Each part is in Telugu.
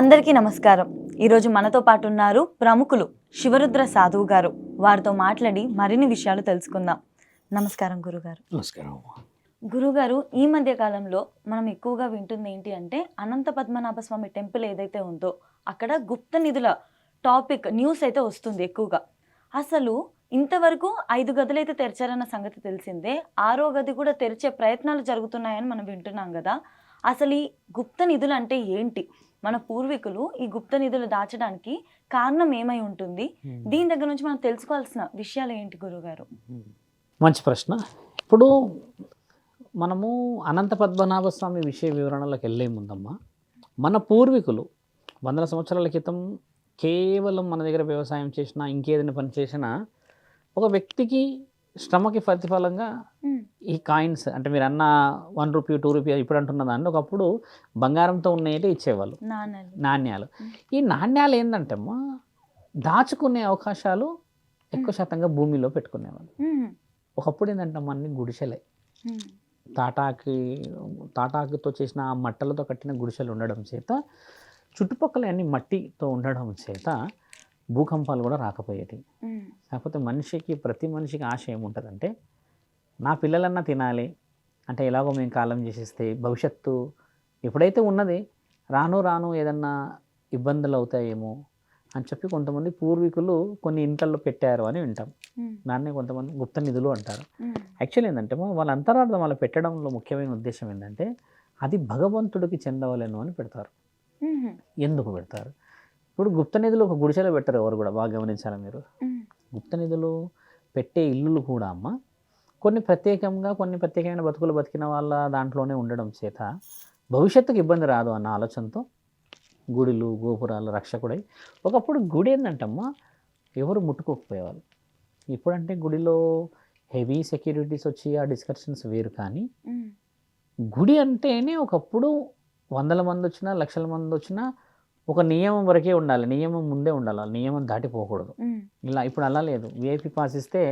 అందరికీ నమస్కారం. ఈరోజు మనతో పాటు ఉన్నారు ప్రముఖులు శివరుద్ర సాధువు గారు. వారితో మాట్లాడి మరిన్ని విషయాలు తెలుసుకుందాం. నమస్కారం గురుగారు. నమస్కారం గురుగారు ఈ మధ్య కాలంలో మనం ఎక్కువగా వింటుంది ఏంటి అంటే అనంత పద్మనాభ స్వామి టెంపుల్ ఏదైతే ఉందో అక్కడ గుప్త నిధుల టాపిక్ న్యూస్ అయితే వస్తుంది ఎక్కువగా. అసలు ఇంతవరకు ఐదు గదులు అయితే తెరిచారన్న సంగతి తెలిసిందే ఆరో గది కూడా తెరిచే ప్రయత్నాలు జరుగుతున్నాయని మనం వింటున్నాం కదా. అసలు ఈ గుప్త నిధులు అంటే ఏంటి? మన పూర్వీకులు ఈ గుప్త నిధులు దాచడానికి కారణం ఏమై ఉంటుంది? దీని దగ్గర నుంచి మనం తెలుసుకోవాల్సిన విషయాలు ఏంటి గురుగారు? మంచి ప్రశ్న. ఇప్పుడు మనము అనంత పద్మనాభ స్వామి విషయ వివరణలోకి వెళ్ళే ముందమ్మా మన పూర్వీకులు వందల సంవత్సరాల క్రితం కేవలం మన దగ్గర వ్యవసాయం చేసినా ఇంకేదైనా పని చేసినా ఒక వ్యక్తికి శ్రమకి ప్రతిఫలంగా ఈ కాయిన్స్ అంటే మీరు అన్న వన్ రూపీ టూ రూపీ ఇప్పుడు అంటున్న దాన్ని ఒకప్పుడు బంగారంతో ఉన్నాయంటే ఇచ్చేవాళ్ళు. నాణ్యాలు. ఈ నాణ్యాలు ఏంటంటే అమ్మా దాచుకునే అవకాశాలు ఎక్కువ శాతంగా భూమిలో పెట్టుకునేవాళ్ళు. ఒకప్పుడు ఏంటంటే అన్ని గుడిసెలే. తాటాకి తాటాకుతో చేసిన ఆ మట్టలతో కట్టిన గుడిసెలు ఉండడం చేత చుట్టుపక్కల అన్ని మట్టితో ఉండడం చేత భూకంపాలు కూడా రాకపోయేటి కాకపోతే మనిషికి ప్రతి మనిషికి ఆశ ఏముంటుందంటే నా పిల్లలన్నా తినాలి. అంటే ఎలాగో మేము కాలం చేసేస్తే భవిష్యత్తు ఎప్పుడైతే ఉన్నది రాను రాను ఏదన్నా ఇబ్బందులు అవుతాయేమో అని చెప్పి కొంతమంది పూర్వీకులు కొన్ని ఇంట్లలో పెట్టారు అని వింటాం. దాన్నే కొంతమంది గుప్త నిధులు అంటారు. యాక్చువల్ ఏంటంటే వాళ్ళ అంతరార్థం వాళ్ళ పెట్టడంలో ముఖ్యమైన ఉద్దేశం ఏంటంటే అది భగవంతుడికి చెందవలేను అని పెడతారు. ఎందుకు పెడతారు? ఇప్పుడు గుప్త నిధులు ఒక గుడిసెలో పెట్టరు ఎవరు కూడా బాగా గమనించాలి మీరు? గుప్త నిధులు పెట్టే ఇల్లులు కూడా అమ్మ. కొన్ని ప్రత్యేకంగా కొన్ని ప్రత్యేకమైన బతుకులు బతికిన వాళ్ళ దాంట్లోనే ఉండడం చేత భవిష్యత్తుకు ఇబ్బంది రాదు అన్న ఆలోచనతో గుడిలు గోపురాలు రక్షకుడై. ఒకప్పుడు గుడి ఏంటంటమ్మా ఎవరు ముట్టుకోకపోయేవాళ్ళు. ఇప్పుడంటే గుడిలో హెవీ సెక్యూరిటీస్ వచ్చి ఆ డిస్కషన్స్ వేరు కానీ గుడి అంటేనే ఒకప్పుడు వందల మంది వచ్చినా లక్షల మంది వచ్చినా ఒక నియమం వరకే ఉండాలి. నియమం ముందే ఉండాలి. నియమం దాటిపోకూడదు. ఇలా ఇప్పుడు అలా లేదు. విఐపి పాస్ ఇస్తే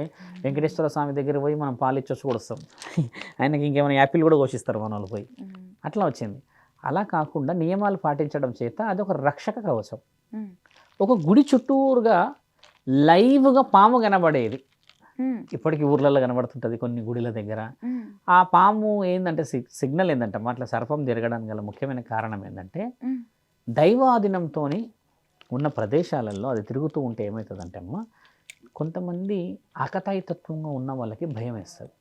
వెంకటేశ్వర స్వామి దగ్గర పోయి మనం పాలు ఇచ్చొచ్చి కూడా వస్తాం. ఆయనకి ఇంకేమైనా యాపిల్ కూడా కోసిస్తారు మన వాళ్ళు పోయి అట్లా వచ్చింది. అలా కాకుండా నియమాలు పాటించడం చేత అది ఒక రక్షక కవచం. ఒక గుడి చుట్టూరుగా లైవ్గా పాము కనబడేది. ఇప్పటికీ ఊర్లలో కనబడుతుంటుంది కొన్ని గుడిల దగ్గర. ఆ పాము ఏంటంటే సిగ్ సిగ్నల్ ఏంటంటే అట్లా సర్పం తిరగడానికి గల ముఖ్యమైన కారణం ఏంటంటే దైవాధీనంతో ఉన్న ప్రదేశాలలో అది తిరుగుతూ ఉంటే ఏమవుతుందంటే అమ్మ కొంతమంది ఆకతాయితత్వంగా ఉన్న వాళ్ళకి భయం వేస్తుంది.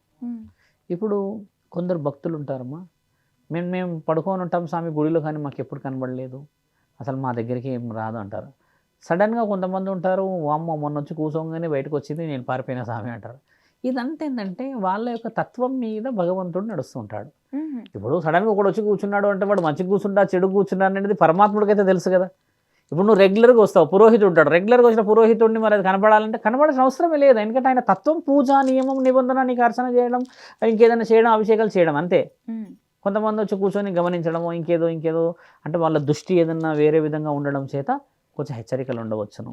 ఇప్పుడు కొందరు భక్తులు ఉంటారమ్మా మేము మేము పడుకొని ఉంటాం స్వామి గుడిలో కానీ మాకు ఎప్పుడు కనబడలేదు అసలు మా దగ్గరికి ఏం రాదు అంటారు. సడన్గా కొంతమంది ఉంటారు వామ్మ మొన్న వచ్చి కూర్చోగానే బయటకు వచ్చింది నేను పారిపోయిన స్వామి అంటారు. ఇదంతా ఏంటంటే వాళ్ళ యొక్క తత్వం మీద భగవంతుడు నడుస్తూ ఉంటాడు ఉమ్, ఇప్పుడు సడన్గా ఒకడు వచ్చి కూర్చున్నాడు అంటే వాడు మంచి కూర్చుంటా చెడు కూర్చున్నాడు అనేది పరమాత్ముడికైతే తెలుసు కదా. ఇప్పుడు నువ్వు రెగ్యులర్గా వస్తావు పురోహితుడు ఉంటాడు. రెగ్యులర్గా వచ్చిన పురోహితుడిని మరి అది కనపడాలంటే కనపడాల్సిన అవసరమే లేదు. ఎందుకంటే ఆయన తత్వం పూజ నియమం నిబంధన నీకు అర్చన చేయడం ఇంకేదైనా చేయడం అభిషేకాలు చేయడం అంతే. కొంతమంది వచ్చి కూర్చొని గమనించడము ఇంకేదో ఇంకేదో అంటే వాళ్ళ దృష్టి ఏదన్నా వేరే విధంగా ఉండడం చేత కొంచెం హెచ్చరికలు ఉండవచ్చును.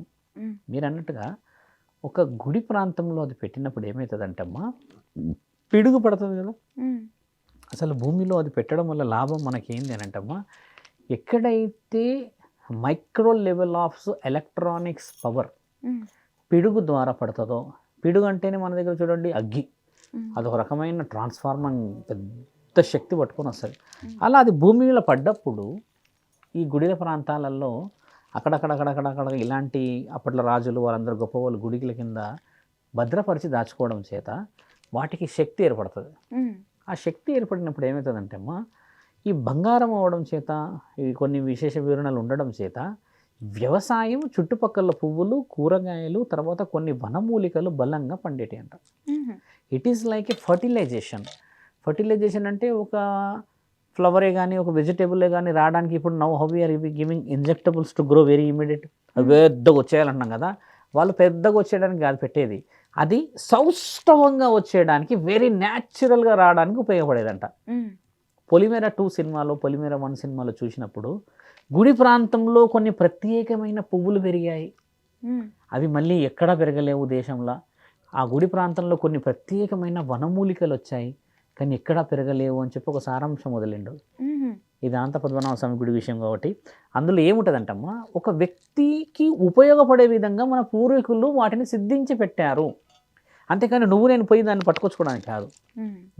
మీరు అన్నట్టుగా ఒక గుడి ప్రాంతంలో అది పెట్టినప్పుడు ఏమవుతుందంటే అమ్మా పిడుగు పడుతుంది కదా. అసలు భూమిలో అది పెట్టడం వల్ల లాభం మనకేంది అని అంటమ్మా? ఎక్కడైతే micro level of electronics power పిడుగు ద్వారా పడుతుందో పిడుగు అంటేనే మన దగ్గర చూడండి అగ్గి. అదొక రకమైన ట్రాన్స్ఫార్మర్ పెద్ద శక్తి పట్టుకొని వస్తుంది. అలా అది భూమిలో పడ్డప్పుడు ఈ గుడిల ప్రాంతాలలో అక్కడక్కడక్కడక్కడక్కడ ఇలాంటి అప్పట్లో రాజులు వారందరూ గొప్ప వాళ్ళు గుడిల కింద భద్రపరిచి దాచుకోవడం చేత వాటికి శక్తి ఏర్పడుతుంది ఆ శక్తి ఏర్పడినప్పుడు ఏమవుతుందంటే అమ్మా ఈ బంగారం అవ్వడం చేత ఈ కొన్ని విశేష వివరణలు ఉండడం చేత వ్యవసాయం చుట్టుపక్కల పువ్వులు కూరగాయలు తర్వాత కొన్ని వనమూలికలు బలంగా పండేటి అంట it is like a fertilization fertilization అంటే ఒక ఫ్లవరే కానీ ఒక వెజిటేబులే కానీ రావడానికి ఇప్పుడు now how we're giving injectables to grow very immediate పెద్దగా వచ్చేయాలంటున్నాం కదా. వాళ్ళు పెద్దగా వచ్చేయడానికి కాదు పెట్టేది. అది సౌష్ఠవంగా వచ్చేయడానికి వెరీ న్యాచురల్గా రావడానికి ఉపయోగపడేదంట. పొలిమేర టూ సినిమాలో పొలిమేర వన్ సినిమాలో చూసినప్పుడు గుడి ప్రాంతంలో కొన్ని ప్రత్యేకమైన పువ్వులు పెరిగాయి. ఉమ్, అవి మళ్ళీ ఎక్కడా పెరగలేవు దేశంలో. ఆ గుడి ప్రాంతంలో కొన్ని ప్రత్యేకమైన వనమూలికలు వచ్చాయి. కానీ ఎక్కడా పెరగలేవు అని చెప్పి ఒక సారాంశం వదిలిండు. ఇది అనంత పద్మనాభ స్వామి గుడి విషయం కాబట్టి. అందులో ఏముంటుందంటమ్మా? ఒక వ్యక్తికి ఉపయోగపడే విధంగా మన పూర్వీకులు వాటిని సిద్ధించి పెట్టారు. అంతేకాని నువ్వు నేను పోయి దాన్ని పట్టుకొచ్చుకోవడానికి కాదు.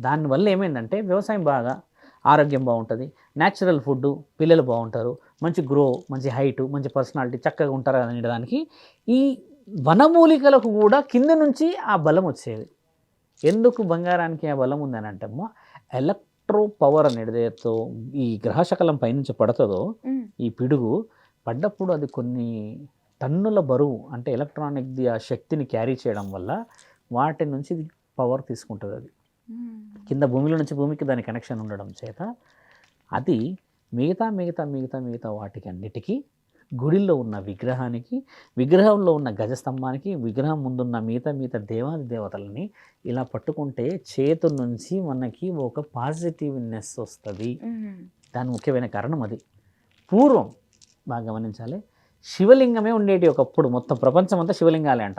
దానివల్ల ఏమైందంటే వ్యవసాయం బాగా ఆరోగ్యం బాగుంటుంది న్యాచురల్ ఫుడ్ పిల్లలు బాగుంటారు మంచి గ్రో మంచి హైట్ మంచి పర్సనాలిటీ చక్కగా ఉంటారు అనే దానికి ఈ వనమూలికలకు కూడా కింద నుంచి ఆ బలం వచ్చేది. ఎందుకు బంగారానికి ఆ బలం ఉందని అంటేమో ఎలక్ట్రో పవర్ అనేటితో ఈ గ్రహశకలం పైనుంచి పడుతుందో. ఈ పిడుగు పడ్డప్పుడు అది కొన్ని టన్నుల బరువు అంటే ఎలక్ట్రానిక్ది ఆ శక్తిని క్యారీ చేయడం వల్ల వాటి నుంచి పవర్ తీసుకుంటుంది అది. కింద భూమిలో నుంచి భూమికి దాని కనెక్షన్ ఉండడం చేత అది మిగతా మిగతా మిగతా మిగతా వాటికి అన్నిటికీ గుడిలో ఉన్న విగ్రహానికి విగ్రహంలో ఉన్న గజస్తంభానికి విగ్రహం ముందున్న మిగతా మిగతా దేవాది దేవతలని ఇలా పట్టుకుంటే చేతు నుంచి మనకి ఒక పాజిటివ్నెస్ వస్తుంది. దాని ముఖ్యమైన కారణం అది. పూర్వం బాగా గమనించాలి శివలింగమే ఉండేటి ఒకప్పుడు. మొత్తం ప్రపంచం అంతా శివలింగాలే అంట.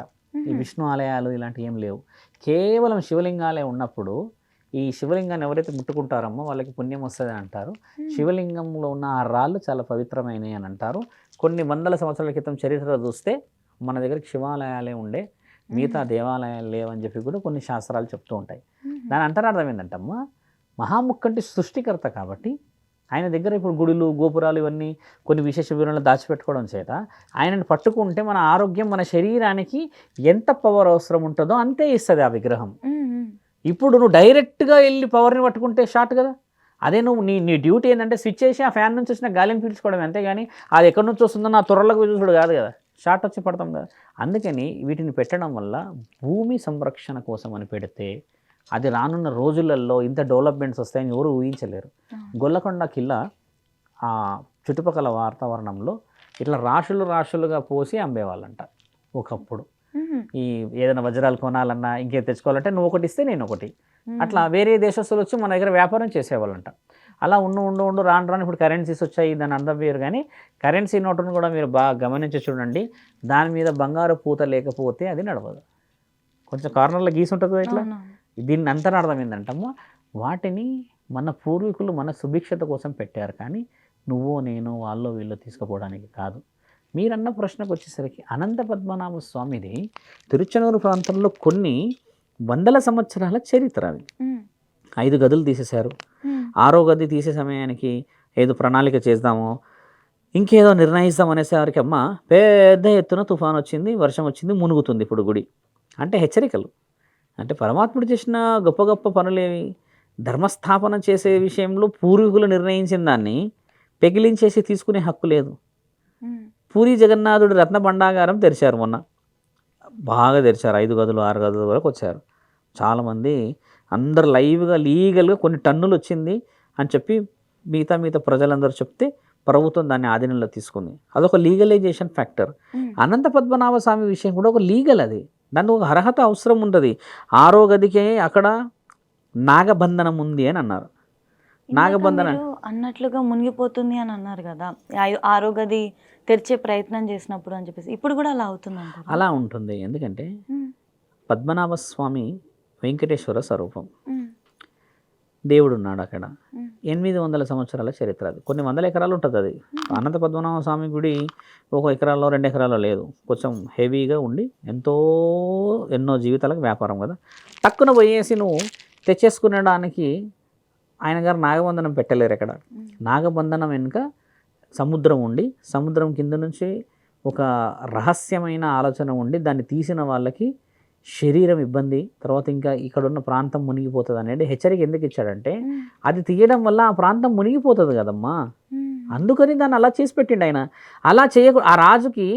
ఈ. విష్ణు ఆలయాలు ఇలాంటివి ఏం లేవు. కేవలం శివలింగాలే ఉన్నప్పుడు ఈ శివలింగాన్ని ఎవరైతే ముట్టుకుంటారో వాళ్ళకి పుణ్యం వస్తుంది అంటారు. శివలింగంలో ఉన్న ఆ రాళ్ళు చాలా పవిత్రమైనవి అని అంటారు కొన్ని వందల సంవత్సరాల క్రితం చరిత్ర చూస్తే మన దగ్గర శివాలయాలే ఉండే మిగతా దేవాలయాలు లేవని చెప్పి కూడా కొన్ని శాస్త్రాలు చెప్తూ ఉంటాయి. దాని అంతరార్థం ఏంటంటమ్మా మహాముక్కంటి సృష్టికర్త కాబట్టి ఆయన దగ్గర ఇప్పుడు గుడులు గోపురాలు ఇవన్నీ కొన్ని విశేష వివరణలు దాచిపెట్టుకోవడం చేత ఆయనను పట్టుకుంటే మన ఆరోగ్యం మన శరీరానికి ఎంత పవర్ అవసరం ఉంటుందో అంతే ఇస్తుంది ఆ విగ్రహం. ఇప్పుడు నువ్వు డైరెక్ట్గా వెళ్ళి పవర్ని పట్టుకుంటే షార్ట్ కదా? అదే నువ్వు నీ నీ డ్యూటీ ఏంటంటే స్విచ్ చేసి ఆ ఫ్యాన్ నుంచి వచ్చిన గాలిని పీల్చుకోవడం అంతేగాని అది ఎక్కడి నుంచి వస్తుందో నా త్వరలకు చూసుడు కాదు కదా. షార్ట్ వచ్చి పడతాం కదా. అందుకని వీటిని పెట్టడం వల్ల భూమి సంరక్షణ కోసం అని పెడితే అది రానున్న రోజులలో ఇంత డెవలప్మెంట్స్ వస్తాయని ఎవరు ఊహించలేరు. గొల్లకొండ కిల్ల ఆ చుట్టుపక్కల వాతావరణంలో ఇట్లా రాశులు రాశులుగా పోసి అమ్మేవాళ్ళంట ఒకప్పుడు. ఈ ఏదైనా వజ్రాలు కొనాలన్నా ఇంకేం తెచ్చుకోవాలంటే నువ్వు ఒకటి ఇస్తే నేను ఒకటి. అట్లా వేరే దేశస్తులు వచ్చి మన దగ్గర వ్యాపారం చేసేవాళ్ళంట. అలా ఉండు ఉండు ఉండు రాను రాను ఇప్పుడు కరెన్సీస్ వచ్చాయి దాని అందం వేరు కానీ కరెన్సీ నోటును కూడా మీరు బాగా గమనించి చూడండి. దాని మీద బంగారు పూత లేకపోతే అది నడవదు. కొంచెం కార్నర్లో గీసి ఉంటుంది కదా ఇట్లా. దీన్ని అంతరార్థం ఏంటంటమ్మా వాటిని మన పూర్వీకులు మన సుభిక్షత కోసం పెట్టారు కానీ నువ్వో నేను వాళ్ళో వీళ్ళో తీసుకుపోవడానికి కాదు. మీరన్న ప్రశ్నకు వచ్చేసరికి అనంత పద్మనాభ స్వామిది తిరుచనూరు ప్రాంతంలో కొన్ని వందల సంవత్సరాల చరిత్ర అది. ఐదు గదులు తీసేశారు. ఆరో గది తీసే సమయానికి ఏదో ప్రణాళిక చేద్దాము ఇంకేదో నిర్ణయిస్తాం అనేసరికి అమ్మ పెద్ద ఎత్తున తుఫాన్ వచ్చింది వర్షం వచ్చింది మునుగుతుంది ఇప్పుడు గుడి అంటే హెచ్చరికలు అంటే పరమాత్ముడు చేసిన గొప్ప గొప్ప పనులేవి ధర్మస్థాపన చేసే విషయంలో పూర్వీకులు నిర్ణయించిన దాన్ని పెగిలించేసి తీసుకునే హక్కు లేదు. పూరి జగన్నాథుడు రత్న భండాగారం తెరిచారు మొన్న. బాగా తెరిచారు. ఐదు గదులు ఆరు గదుల వరకు వచ్చారు. చాలామంది అందరు లైవ్గా లీగల్గా కొన్ని టన్నులు వచ్చింది అని చెప్పి మిగతా మిగతా ప్రజలందరూ చెప్తే ప్రభుత్వం దాన్ని ఆధీనంలో తీసుకుంది. అదొక లీగలైజేషన్ ఫ్యాక్టర్. అనంత పద్మనాభ స్వామి విషయం కూడా ఒక లీగల్ అది. దానికి ఒక అర్హత అవసరం ఉంటుంది ఆరో గదికే అక్కడ నాగబంధనం ఉంది అని అన్నారు. నాగబంధన అన్నట్లుగా మునిగిపోతుంది అని అన్నారు కదా. ఆ- ఆరో గది తెరిచే ప్రయత్నం చేసినప్పుడు అని చెప్పేసి. ఇప్పుడు కూడా అలా అవుతుంది అలా ఉంటుంది. ఎందుకంటే పద్మనాభ స్వామి వెంకటేశ్వర స్వరూపం. దేవుడు ఉన్నాడు అక్కడ. ఎనిమిది వందల సంవత్సరాల చరిత్ర అది. కొన్ని వందల ఎకరాలు ఉంటుంది అది. అనంత పద్మనాభ స్వామి గుడి ఒక ఎకరాల్లో రెండు ఎకరాల్లో లేదు. కొంచెం హెవీగా ఉండి ఎంతో ఎన్నో జీవితాలకు వ్యాపారం కదా. టక్కున పోయేసి నువ్వు తెచ్చేసుకునేడానికి ఆయన గారు నాగబంధనం పెట్టలేరు ఎక్కడ? నాగబంధనం వెనుక సముద్రం ఉండి సముద్రం కింద నుంచి ఒక రహస్యమైన ఆలోచన ఉండి దాన్ని తీసిన వాళ్ళకి శరీరం ఇబ్బంది తర్వాత ఇంకా ఇక్కడ ఉన్న ప్రాంతం మునిగిపోతుంది అనేది హెచ్చరిక ఎందుకు ఇచ్చాడంటే అది తీయడం వల్ల ఆ ప్రాంతం మునిగిపోతుంది కదమ్మా. అందుకని దాన్ని అలా చేసి పెట్టిండు ఆయన. అలా చేయకు ఆ రాజుకి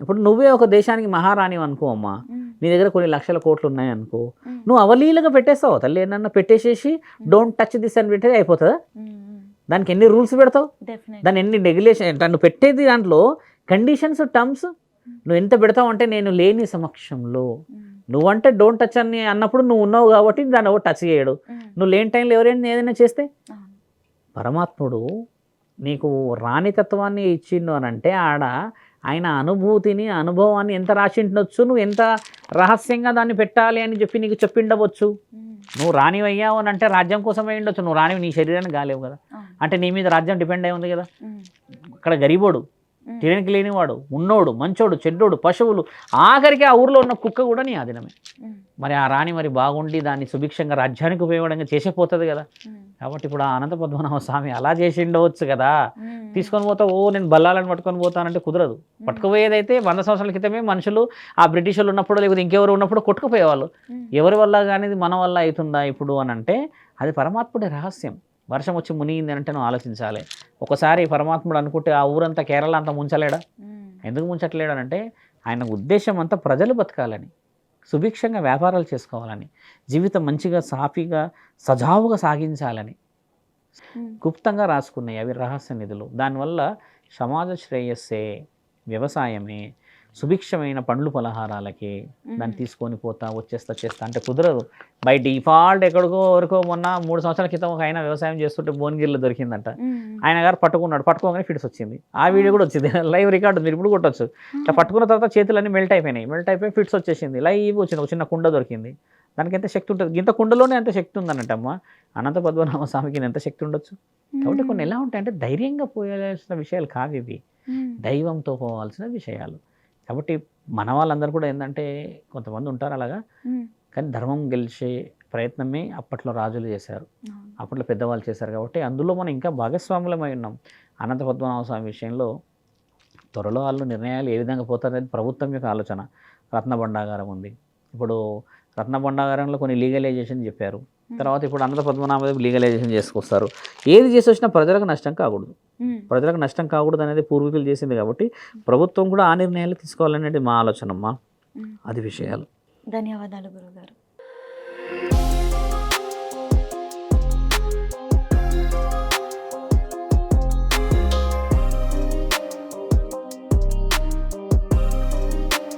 ఇప్పుడు నువ్వే ఒక దేశానికి మహారాణి అనుకో అమ్మా నీ దగ్గర కొన్ని లక్షల కోట్లు ఉన్నాయి అనుకో నువ్వు అవలీలగా పెట్టేస్తావు? తల్లి ఏంటన్నా పెట్టేసేసి డోంట్ టచ్ దిస్ అని పెట్టేది అయిపోతుందా? దానికి ఎన్ని రూల్స్ పెడతావు? దాని ఎన్ని రెగ్యులేషన్ నువ్వు పెట్టేది దాంట్లో కండిషన్స్ టర్మ్స్ నువ్వు ఎంత పెడతావు అంటే నేను లేని సమక్షంలో. నువ్వంటే డోంట్ టచ్ అని అన్నప్పుడు నువ్వు ఉన్నావు కాబట్టి దాన్ని ఎవరు టచ్ చేయడు. నువ్వు లేని టైంలో ఎవరైనా ఏదైనా చేస్తే? పరమాత్ముడు నీకు రాణితత్వాన్ని ఇచ్చిండు అని అంటే ఆడ ఆయన అనుభూతిని అనుభవాన్ని ఎంత రాసిండొచ్చు? నువ్వు ఎంత రహస్యంగా దాన్ని పెట్టాలి అని చెప్పి నీకు చెప్పిండవచ్చు? నువ్వు రానివయ్యావు అని అంటే రాజ్యం కోసం అయి ఉండొచ్చు నువ్వు రానివి నీ శరీరాన్ని కాలేవు కదా. అంటే నీ మీద రాజ్యం డిపెండ్ అయి ఉంది కదా. అక్కడ గరీబోడు తిననికి లేనివాడు ఉన్నోడు మంచోడు చెడ్డోడు పశువులు ఆఖరికి ఆ ఊర్లో ఉన్న కుక్క కూడా నీ ఆధీనమే. మరి ఆ రాణి మరి బాగుండి దాన్ని సుభిక్షంగా రాజ్యానికి ఉపయోగంగా చేసేపోతుంది కదా. కాబట్టి ఇప్పుడు ఆ అనంత పద్మనాభ స్వామి అలా చేసి ఉండవచ్చు కదా తీసుకొని పోతా ఓ నేను బల్లాలను పట్టుకొని పోతానంటే కుదరదు. పట్టుకుపోయేదైతే వంద సంవత్సరాల క్రితమే మనుషులు ఆ బ్రిటిష్ వాళ్ళు ఉన్నప్పుడు లేకపోతే ఇంకెవరు ఉన్నప్పుడు కొట్టుకుపోయేవాళ్ళు. ఎవరి వల్ల కానీ మన వల్ల అవుతుందా ఇప్పుడు అని అంటే అది పరమాత్ముడి రహస్యం. వర్షం వచ్చి మునిగింది అని అంటే నువ్వు ఆలోచించాలి. ఒకసారి పరమాత్ముడు అనుకుంటే ఆ ఊరంతా కేరళ అంతా ముంచలేడా? ఎందుకు ముంచట్లేడు అంటే ఆయన ఉద్దేశం అంతా ప్రజలు బతకాలని సుభిక్షంగా వ్యాపారాలు చేసుకోవాలని జీవితం మంచిగా సాఫీగా సజావుగా సాగించాలని గుప్తంగా రాసుకున్నాయి అవి రహస్య నిధులు. దానివల్ల సమాజ శ్రేయస్సే వ్యవసాయమే సుభిక్షమైన పండ్లు పలహారాలకి దాన్ని తీసుకొని పోతా వచ్చేస్తా చేస్తా అంటే కుదరదు. బై డిఫాల్ట్ ఎక్కడికో వరకో మొన్న మూడు సంవత్సరాల క్రితం ఒక ఆయన వ్యవసాయం చేస్తుంటే భువనగిరిలో దొరికిందంట. ఆయన గారు పట్టుకున్నాడు. పట్టుకోగానే ఫిట్స్ వచ్చింది. ఆ వీడియో కూడా వచ్చింది. లైవ్ రికార్డ్ ఉంది. మీరు ఇప్పుడు కొట్టొచ్చు. ఇట్లా పట్టుకున్న తర్వాత చేతులన్నీ మెల్ట్ అయిపోయినాయి. మెల్ట్ అయిపోయి ఫిట్స్ వచ్చేసింది. లైవ్ వచ్చింది. ఒక చిన్న కుండ దొరికింది. దానికి ఎంత శక్తి ఉంటుంది? ఇంత కుండలోనే ఎంత శక్తి ఉందన్నట్టు అమ్మ అనంత పద్మనాభ స్వామికి ఎంత శక్తి ఉండొచ్చు? కాబట్టి కొన్ని ఎలా ఉంటాయంటే ధైర్యంగా పోయాల్సిన విషయాలు కావు ఇవి. దైవంతో పోవాల్సిన విషయాలు. కాబట్టి మన వాళ్ళందరూ కూడా ఏంటంటే కొంతమంది ఉంటారు అలాగా. కానీ ధర్మం గెలిచే ప్రయత్నమే అప్పట్లో రాజులు చేశారు. అప్పట్లో పెద్దవాళ్ళు చేశారు కాబట్టి అందులో మనం ఇంకా భాగస్వాములమై ఉన్నాం. అనంత పద్మనాభ స్వామి విషయంలో త్వరలో వాళ్ళు నిర్ణయాలు ఏ విధంగా పోతారనేది ప్రభుత్వం యొక్క ఆలోచన. రత్న భండాగారం ఉంది. ఇప్పుడు రత్న భండాగారంలో కొన్ని లీగలైజేషన్ చెప్పారు. తర్వాత ఇప్పుడు అనంత పద్మనాభ లీగలైజేషన్ చేసుకొస్తారు. ఏది చేసి వచ్చినా ప్రజలకు నష్టం కాకూడదు. ప్రజలకు నష్టం కాకూడదు అనేది పూర్వీకులు చేసింది కాబట్టి ప్రభుత్వం కూడా ఆ నిర్ణయాలు తీసుకోవాలనేది మా ఆలోచన అమ్మా అది విషయాలు. ధన్యవాదాలు గురుగారు.